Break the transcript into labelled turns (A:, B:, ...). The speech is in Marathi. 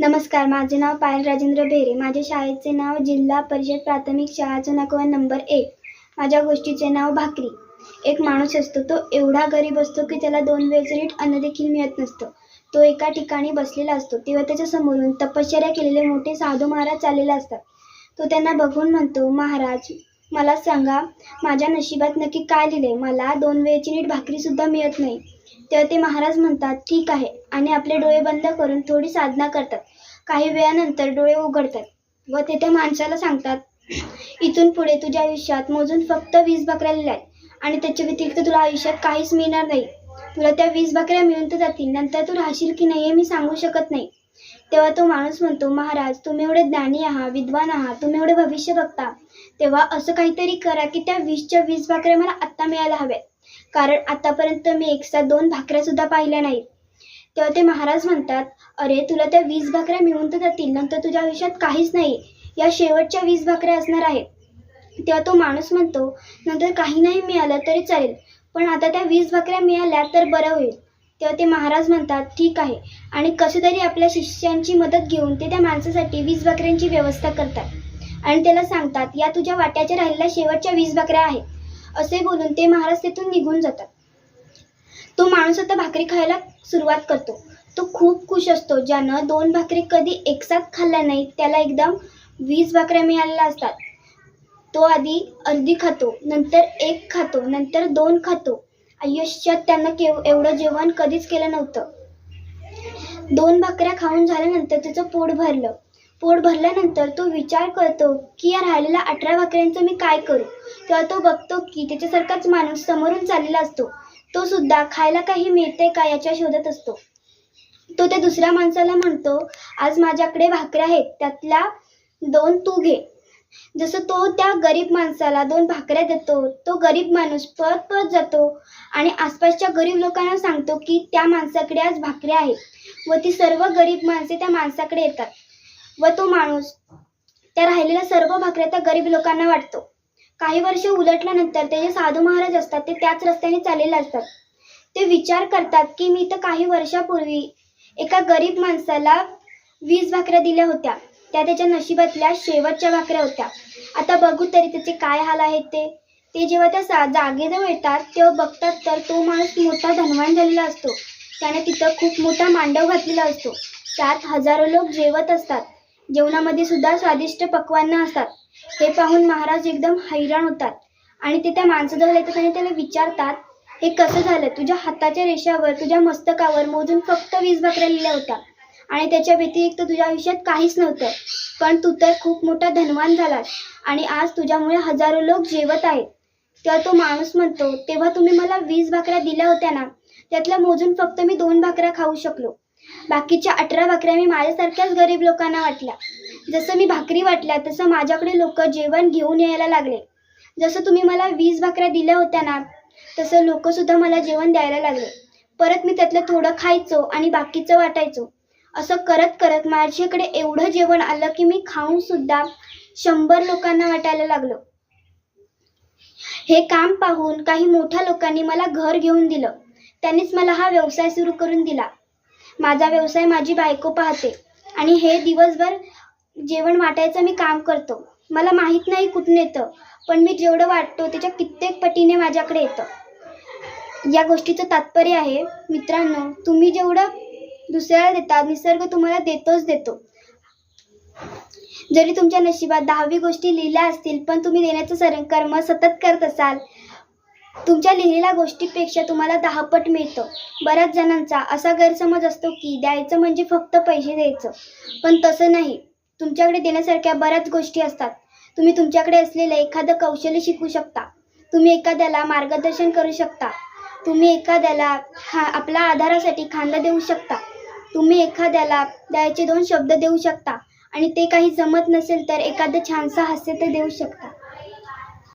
A: नमस्कार माझे नाव पायल राजेंद्र बेरे माझ्या शाळेचे नाव जिल्हा परिषद प्राथमिक शाळा जुनाकोवा नंबर एक. माझ्या गोष्टीचे नाव भाकरी. एक माणूस असतो तो एवढा गरीब असतो की त्याला दोन वेळचं नीट अन्न देखील मिळत नसतं. तो एका ठिकाणी बसलेला असतो तेव्हा त्याच्या समोरून तपश्चर्या केलेले मोठे साधू महाराज चाललेले असतात. तो त्यांना बघून म्हणतो महाराज मला सांगा माझ्या नशिबात नक्की काय लिहिलंय? मला दोन वेळची नीट भाकरीसुद्धा मिळत नाही. तेव्हा ते महाराज म्हणतात ठीक आहे. आणि आपले डोळे बंद करून थोडी साधना करतात. काही वेळानंतर डोळे उघडतात व ते त्या माणसाला सांगतात इथून पुढे तुझ्या आयुष्यात मोजून फक्त वीस बकऱ्या लिहिल्या आणि त्याच्या व्यतिरिक्त तुला आयुष्यात काहीच मिळणार नाही. तुला त्या वीस बकऱ्या मिळून तर जातील नंतर तू राहशील की नाही हे मी सांगू शकत नाही. तेव्हा तो माणूस म्हणतो महाराज तुम्ही एवढे ज्ञानी आहात विद्वान आहात तुम्ही एवढे भविष्य बघता. तेव्हा असं काहीतरी करा की त्या वीसच्या वीस बकऱ्या मला आत्ता मिळायला हव्यात. कारण आतापर्यंत मी एकसाथ दोन भाकऱ्या सुद्धा पाहिल्या नाहीत. तेव्हा ते महाराज म्हणतात अरे तुला त्या वीस भाकऱ्या मिळून तर जातील नंतर तुझ्या आयुष्यात काहीच नाही. या शेवटच्या वीस भाकऱ्या असणार आहेत. तेव्हा तो माणूस म्हणतो नंतर काही नाही मिळालं तरी चालेल पण आता त्या वीस भाकऱ्या मिळाल्या तर बरं होईल. तेव्हा ते महाराज म्हणतात ठीक आहे. आणि कसे तरी आपल्या शिष्यांची मदत घेऊन ते त्या माणसासाठी वीस भाकऱ्यांची व्यवस्था करतात. आणि त्याला सांगतात या तुझ्या वाट्याच्या राहिलेल्या शेवटच्या वीस भाकऱ्या आहेत. असे बोलून ते महाराज तिथून निघून जातात. तो माणूस आता भाकरी खायला सुरुवात करतो. तो खूप खुश असतो. ज्यानं दोन भाकरी कधी एकसाथ खाल्ल्या नाहीत त्याला एकदम वीस भाकऱ्या मिळालेल्या असतात. तो आधी अर्धी खातो नंतर एक खातो नंतर दोन खातो. आयुष्यात त्यानं केव एवढं जेवण कधीच केलं नव्हतं. दोन भाकऱ्या खाऊन झाल्यानंतर त्याचं पोट भरलं. पोट भरल्यानंतर तो विचार करतो की या राहिलेल्या अठरा भाकऱ्यांचं मी काय करू? तेव्हा तो बघतो की त्याच्यासारखाच माणूस समोरून चाललेला असतो. तो सुद्धा खायला काही मिळते का याच्या शोधत असतो. तो त्या दुसऱ्या माणसाला म्हणतो आज माझ्याकडे भाकऱ्या आहेत त्यातल्या दोन तू घे. जसं तो त्या गरीब माणसाला दोन भाकऱ्या देतो तो गरीब माणूस पळत पळत जातो आणि आसपासच्या गरीब लोकांना सांगतो की त्या माणसाकडे आज भाकऱ्या आहेत व ती सर्व गरीब माणसे त्या माणसाकडे येतात. व तो माणूस. त्या राहिलेल्या सर्व भाकऱ्या त्या गरीब लोकांना वाटतो. काही वर्ष उलटल्यानंतर ते जे साधू महाराज असतात ते त्याच रस्त्याने चाललेले असतात. ते विचार करतात की मी तर काही वर्षापूर्वी एका गरीब माणसाला वीस भाकऱ्या दिल्या होत्या. त्या त्याच्या नशिबातल्या शेवटच्या भाकऱ्या होत्या. आता बघू तरी त्याचे काय हाल आहेत ते. ते जेव्हा त्या सा जागेजवळ येतात तेव्हा बघतात तर तो माणूस मोठा धनवान झालेला असतो. त्याने तिथं खूप मोठा मांडव घातलेला असतो. त्यात हजारो लोक जेवत असतात. जेवणामध्ये सुद्धा स्वादिष्ट पक्वान्न असतात. हे पाहून महाराज एकदम हैराण होतात. आणि ते त्या माणसाजवळ येतात आणि त्याला विचारतात हे कसं झालं? तुझ्या हाताच्या रेषावर तुझ्या मस्तकावर मोजून फक्त वीस भाकऱ्या लिहिल्या होत्या. आणि त्याच्या व्यतिरिक्त तुझ्या आयुष्यात काहीच नव्हतं. पण तू तर खूप मोठा धनवान झालास आणि आज तुझ्यामुळे हजारो लोक जेवत आहेत. तेव्हा तो माणूस म्हणतो तेव्हा तुम्ही मला वीस भाकऱ्या दिल्या होत्या ना? त्यातल्या मोजून फक्त मी दोन भाकऱ्या खाऊ शकलो. बाकीच्या अठरा भाकऱ्या मी माझ्यासारख्याच गरीब लोकांना वाटल्या. जसं मी भाकरी वाटल्या तसं माझ्याकडे लोक जेवण घेऊन यायला लागले. जसं तुम्ही मला वीस भाकऱ्या दिल्या होत्या ना तसं लोक सुद्धा मला जेवण द्यायला लागले. परत मी त्यातलं थोडं खायचो आणि बाकीचं वाटायचो. असं करत करत माझ्याकडे एवढं जेवण आलं की मी खाऊन सुद्धा शंभर लोकांना वाटायला लागलो. हे काम पाहून काही मोठ्या लोकांनी मला घर घेऊन दिलं. त्यांनीच मला हा व्यवसाय सुरू करून दिला. माझा व्यवसाय माझी बायको पाहते. आणि हे दिवसभर जेवण वाटायचं मी काम करतो. मला माहीत नाही कुठून येतं पण मी जेवढं वाटतो त्याच्या कित्येक पटीने माझ्याकडे येतं. या गोष्टीचं तात्पर्य आहे मित्रांनो तुम्ही जेवढं दुसऱ्याला देता निसर्ग तुम्हाला देतोच देतो. जरी तुमच्या नशिबात दहावी गोष्टी लिहिल्या असतील पण तुम्ही देण्याचं सर कर्म सतत करत असाल तुमच्या लिहिलेल्या गोष्टीपेक्षा तुम्हाला दहापट मिळतं. बऱ्याच जणांचा असा गैरसमज असतो की द्यायचं म्हणजे फक्त पैसे द्यायचं. पण तसं नाही. तुमच्याकडे देण्यासारख्या बऱ्याच गोष्टी असतात. तुम्ही तुमच्याकडे असलेलं एखादं कौशल्य शिकू शकता. तुम्ही एखाद्याला मार्गदर्शन करू शकता. तुम्ही एखाद्याला खा आपल्या आधारासाठी खांदा देऊ शकता. तुम्ही एखाद्याला द्यायचे दोन शब्द देऊ शकता आणि ते काही जमत नसेल तर एखादं छानसं हास्य ते देऊ शकता.